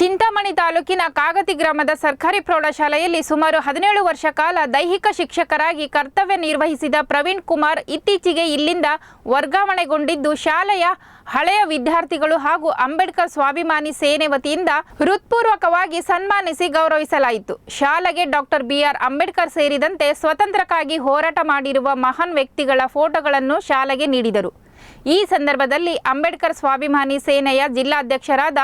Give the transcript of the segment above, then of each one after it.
ಚಿಂತಾಮಣಿ ತಾಲೂಕಿನ ಕಾಗತಿ ಗ್ರಾಮದ ಸರ್ಕಾರಿ ಪ್ರೌಢಶಾಲೆಯಲ್ಲಿ ಸುಮಾರು ಹದಿನೇಳು ವರ್ಷ ಕಾಲ ದೈಹಿಕ ಶಿಕ್ಷಕರಾಗಿ ಕರ್ತವ್ಯ ನಿರ್ವಹಿಸಿದ ಪ್ರವೀಣ್ ಕುಮಾರ್ ಇತ್ತೀಚೆಗೆ ಇಲ್ಲಿಂದ ವರ್ಗಾವಣೆಗೊಂಡಿದ್ದು ಶಾಲೆಯ ಹಳೆಯ ವಿದ್ಯಾರ್ಥಿಗಳು ಹಾಗೂ ಅಂಬೇಡ್ಕರ್ ಸ್ವಾಭಿಮಾನಿ ಸೇನೆ ವತಿಯಿಂದ ಹೃತ್ಪೂರ್ವಕವಾಗಿ ಸನ್ಮಾನಿಸಿ ಗೌರವಿಸಲಾಯಿತು. ಶಾಲೆಗೆ ಡಾಕ್ಟರ್ ಬಿಆರ್ ಅಂಬೇಡ್ಕರ್ ಸೇರಿದಂತೆ ಸ್ವತಂತ್ರಕ್ಕಾಗಿ ಹೋರಾಟ ಮಾಡಿರುವ ಮಹಾನ್ ವ್ಯಕ್ತಿಗಳ ಫೋಟೋಗಳನ್ನು ಶಾಲೆಗೆ ನೀಡಿದರು. ಈ ಸಂದರ್ಭದಲ್ಲಿ ಅಂಬೇಡ್ಕರ್ ಸ್ವಾಭಿಮಾನಿ ಸೇನೆಯ ಜಿಲ್ಲಾಧ್ಯಕ್ಷರಾದ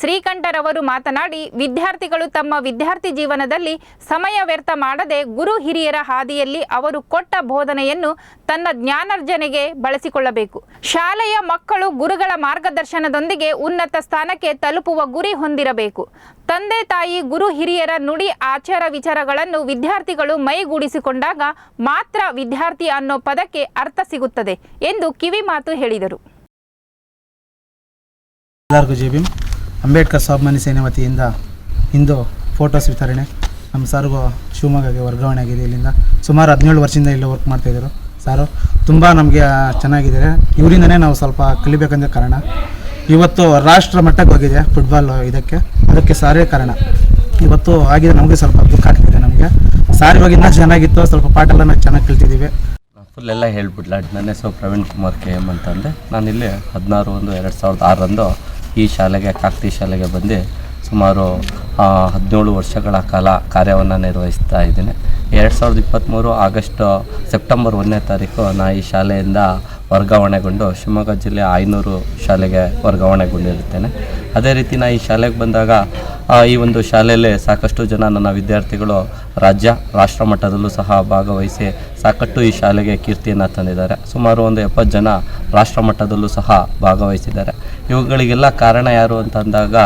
ಶ್ರೀಕಂಠರವರು ಮಾತನಾಡಿ, ವಿದ್ಯಾರ್ಥಿಗಳು ತಮ್ಮ ವಿದ್ಯಾರ್ಥಿ ಜೀವನದಲ್ಲಿ ಸಮಯ ವ್ಯರ್ಥ ಮಾಡದೆ ಗುರು ಹಿರಿಯರ ಹಾದಿಯಲ್ಲಿ ಅವರು ಕೊಟ್ಟ ಬೋಧನೆಯನ್ನು ತನ್ನ ಜ್ಞಾನಾರ್ಜನೆಗೆ ಬಳಸಿಕೊಳ್ಳಬೇಕು. ಶಾಲೆಯ ಮಕ್ಕಳು ಗುರುಗಳ ಮಾರ್ಗದರ್ಶನದೊಂದಿಗೆ ಉನ್ನತ ಸ್ಥಾನಕ್ಕೆ ತಲುಪುವ ಗುರಿ ಹೊಂದಿರಬೇಕು. ತಂದೆ ತಾಯಿ ಗುರು ಹಿರಿಯರ ನುಡಿ ಆಚಾರ ವಿಚಾರಗಳನ್ನು ವಿದ್ಯಾರ್ಥಿಗಳು ಮೈಗೂಡಿಸಿಕೊಂಡಾಗ ಮಾತ್ರ ವಿದ್ಯಾರ್ಥಿ ಅನ್ನೋ ಪದಕ್ಕೆ ಅರ್ಥ ಸಿಗುತ್ತದೆ ಎಂದು ಕಿವಿ ಮಾತು ಹೇಳಿದರು. ಎಲ್ಲರಿಗೂ ಅಂಬೇಡ್ಕರ್ ಸ್ವಾಭಿಮಾನಿ ಸೇನೆ ವತಿಯಿಂದ ಇಂದು ಫೋಟೋಸ್ ವಿತರಣೆ. ನಮ್ಮ ಸರ್ಗೂ ಶಿವಮೊಗ್ಗಗೆ ವರ್ಗಾವಣೆ ಆಗಿದೆ ಇಲ್ಲಿಂದ. ಸುಮಾರು ಹದಿನೇಳು ವರ್ಷದಿಂದ ಇಲ್ಲಿ ವರ್ಕ್ ಮಾಡ್ತಾಯಿದ್ರು ಸಾರು, ತುಂಬ ನಮಗೆ ಚೆನ್ನಾಗಿದ್ದಾರೆ. ಇವರಿಂದನೇ ನಾವು ಸ್ವಲ್ಪ ಕಲಿಬೇಕಂದ್ರೆ ಕಾರಣ. ಇವತ್ತು ರಾಷ್ಟ್ರ ಮಟ್ಟಕ್ಕೆ ಹೋಗಿದೆ ಫುಟ್ಬಾಲ್ ಇದಕ್ಕೆ. ಅದಕ್ಕೆ ಸಾರೇ ಕಾರಣ. ಇವತ್ತು ಆಗಿದೆ, ನಮಗೆ ಸ್ವಲ್ಪ ದುಃಖ ಆಗ್ತಿದೆ ನಮಗೆ. ಸಾರಿ ಹೋಗಿ ಇನ್ನೂ ಚೆನ್ನಾಗಿತ್ತು, ಸ್ವಲ್ಪ ಪಾಠ ಎಲ್ಲ ನಾವು ಚೆನ್ನಾಗಿ ಕಲ್ತಿದ್ದೀವಿ. ಫುಲ್ ಎಲ್ಲ ಹೇಳ್ಬಿಡ್ಲ ನನ್ನ ಹೆಸರು ಪ್ರವೀಣ್ ಕುಮಾರ್ ಕೆ ಎಂ ಅಂತಂದೆ. ನಾನಿಲ್ಲಿ ಹದಿನಾರು ಒಂದು ಎರಡು ಸಾವಿರದ ಆರರಂದು ಈ ಶಾಲೆಗೆ, ಕಾಕ್ತಿ ಶಾಲೆಗೆ ಬಂದು ಸುಮಾರು ಹದಿನೇಳು ವರ್ಷಗಳ ಕಾಲ ಕಾರ್ಯವನ್ನು ನಿರ್ವಹಿಸ್ತಾ ಇದ್ದೀನಿ. ಎರಡು ಸಾವಿರದ ಇಪ್ಪತ್ತ್ಮೂರು ಆಗಸ್ಟ್, ಸೆಪ್ಟೆಂಬರ್ ಒಂದನೇ ತಾರೀಕು ನಾನು ಈ ಶಾಲೆಯಿಂದ ವರ್ಗಾವಣೆಗೊಂಡು ಶಿವಮೊಗ್ಗ ಜಿಲ್ಲೆ ಐನೂರು ಶಾಲೆಗೆ ವರ್ಗಾವಣೆಗೊಂಡಿರುತ್ತೇನೆ. ಅದೇ ರೀತಿ ನಾನು ಈ ಶಾಲೆಗೆ ಬಂದಾಗ ಈ ಒಂದು ಶಾಲೆಯಲ್ಲೇ ಸಾಕಷ್ಟು ಜನ ನನ್ನ ವಿದ್ಯಾರ್ಥಿಗಳು ರಾಜ್ಯ, ರಾಷ್ಟ್ರ ಮಟ್ಟದಲ್ಲೂ ಸಹ ಭಾಗವಹಿಸಿ ಸಾಕಷ್ಟು ಈ ಶಾಲೆಗೆ ಕೀರ್ತಿಯನ್ನು ತಂದಿದ್ದಾರೆ. ಸುಮಾರು ಒಂದು ಎಪ್ಪತ್ತು ಜನ ರಾಷ್ಟ್ರ ಮಟ್ಟದಲ್ಲೂ ಸಹ ಭಾಗವಹಿಸಿದ್ದಾರೆ. ಇವುಗಳಿಗೆಲ್ಲ ಕಾರಣ ಯಾರು ಅಂತ ಅಂದಾಗ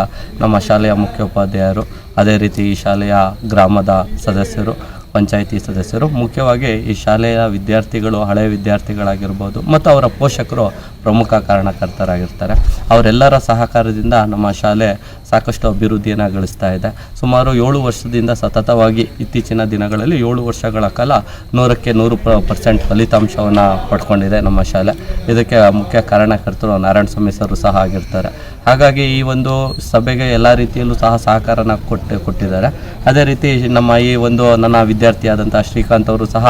ನಮ್ಮ ಶಾಲೆಯ ಮುಖ್ಯೋಪಾಧ್ಯಾಯರು, ಅದೇ ರೀತಿ ಈ ಶಾಲೆಯ ಗ್ರಾಮದ ಸದಸ್ಯರು, ಪಂಚಾಯಿತಿ ಸದಸ್ಯರು. ಮುಖ್ಯವಾಗಿ ಈ ಶಾಲೆಯ ವಿದ್ಯಾರ್ಥಿಗಳು ಹಳೆಯ ವಿದ್ಯಾರ್ಥಿಗಳಾಗಿರ್ಬೋದು ಮತ್ತು ಅವರ ಪೋಷಕರು ಪ್ರಮುಖ ಕಾರಣಕರ್ತರಾಗಿರ್ತಾರೆ. ಅವರೆಲ್ಲರ ಸಹಕಾರದಿಂದ ನಮ್ಮ ಶಾಲೆ ಸಾಕಷ್ಟು ಅಭಿವೃದ್ಧಿಯನ್ನು ಗಳಿಸ್ತಾ ಇದೆ. ಸುಮಾರು ಏಳು ವರ್ಷದಿಂದ ಸತತವಾಗಿ ಇತ್ತೀಚಿನ ದಿನಗಳಲ್ಲಿ ಏಳು ವರ್ಷಗಳ ಕಾಲ ನೂರಕ್ಕೆ ನೂರು ಪರ್ಸೆಂಟ್ ಫಲಿತಾಂಶವನ್ನು ಪಡ್ಕೊಂಡಿದೆ ನಮ್ಮ ಶಾಲೆ. ಇದಕ್ಕೆ ಮುಖ್ಯ ಕಾರಣಕರ್ತರು ನಾರಾಯಣ ಸ್ವಾಮಿ ಸರು ಸಹ ಆಗಿರ್ತಾರೆ. ಹಾಗಾಗಿ ಈ ಒಂದು ಸಭೆಗೆ ಎಲ್ಲ ರೀತಿಯಲ್ಲೂ ಸಹ ಸಹಕಾರನ ಕೊಟ್ಟು ಕೊಟ್ಟಿದ್ದಾರೆ. ಅದೇ ರೀತಿ ನಮ್ಮ ಈ ಒಂದು ನನ್ನ ವಿದ್ಯಾರ್ಥಿಯಾದಂಥ ಶ್ರೀಕಾಂತ್ ಅವರು ಸಹ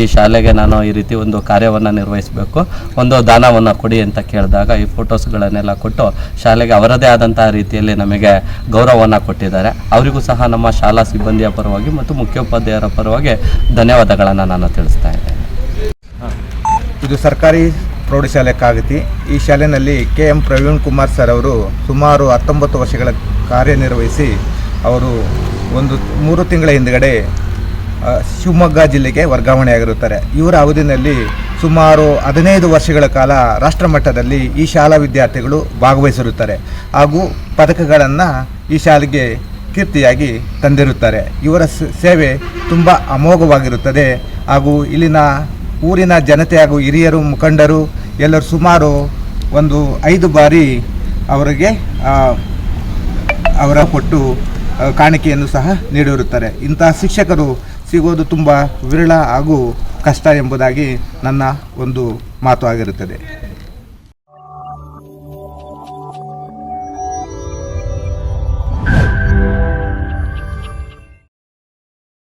ಈ ಶಾಲೆಗೆ ನಾನು ಈ ರೀತಿ ಒಂದು ಕಾರ್ಯವನ್ನು ನಿರ್ವಹಿಸಬೇಕು. ಒಂದು ದಾನವನ್ನು ಕೊಡಿ ಅಂತ ಕೇಳಿದಾಗ ಈ ಫೋಟೋಸ್ಗಳನ್ನೆಲ್ಲ ಕೊಟ್ಟು ಶಾಲೆಗೆ ಅವರದೇ ಆದಂಥ ರೀತಿಯಲ್ಲಿ ನಮಗೆ ಗೌರವವನ್ನು ಕೊಟ್ಟಿದ್ದಾರೆ. ಅವರಿಗೂ ಸಹ ನಮ್ಮ ಶಾಲಾ ಸಿಬ್ಬಂದಿಯ ಪರವಾಗಿ ಮತ್ತು ಮುಖ್ಯೋಪಾಧ್ಯಾಯರ ಪರವಾಗಿ ಧನ್ಯವಾದಗಳನ್ನು ನಾನು ತಿಳಿಸ್ತಾ ಇದ್ದೇನೆ. ಇದು ಸರ್ಕಾರಿ ಪ್ರೌಢಶಾಲೆ ಕಾಗತಿ ಈ ಶಾಲೆಯಲ್ಲಿ K M Praveen Kumar sir ಅವರು ಸುಮಾರು ಹತ್ತೊಂಬತ್ತು ವರ್ಷಗಳ ಕಾರ್ಯನಿರ್ವಹಿಸಿ ಅವರು ಒಂದು ಮೂರು ತಿಂಗಳ ಹಿಂದುಗಡೆ ಶಿವಮೊಗ್ಗ ಜಿಲ್ಲೆಗೆ ವರ್ಗಾವಣೆಯಾಗಿರುತ್ತಾರೆ. ಇವರ ಅವಧಿಯಲ್ಲಿ ಸುಮಾರು ಹದಿನೈದು ವರ್ಷಗಳ ಕಾಲ ರಾಷ್ಟ್ರ ಮಟ್ಟದಲ್ಲಿ ಈ ಶಾಲಾ ವಿದ್ಯಾರ್ಥಿಗಳು ಭಾಗವಹಿಸಿರುತ್ತಾರೆ. ಹಾಗೂ ಪದಕಗಳನ್ನು ಈ ಶಾಲೆಗೆ ಕೀರ್ತಿಯಾಗಿ ತಂದಿರುತ್ತಾರೆ. ಇವರ ಸೇವೆ ತುಂಬ ಅಮೋಘವಾಗಿರುತ್ತದೆ. ಹಾಗೂ ಇಲ್ಲಿನ ಊರಿನ ಜನತೆ ಹಾಗೂ ಹಿರಿಯರು, ಮುಖಂಡರು ಎಲ್ಲರೂ ಸುಮಾರು ಒಂದು ಐದು ಬಾರಿ ಅವರಿಗೆ ಅವರ ಕೊಟ್ಟು ಕಾಣಿಕೆಯನ್ನು ಸಹ ನೀಡಿರುತ್ತಾರೆ. ಇಂತಹ ಶಿಕ್ಷಕರು ಸಿಗೋದು ತುಂಬ ವಿರಳ ಹಾಗೂ ಕಷ್ಟ ಎಂಬುದಾಗಿ ನನ್ನ ಒಂದು ಮಾತು ಆಗಿರುತ್ತದೆ.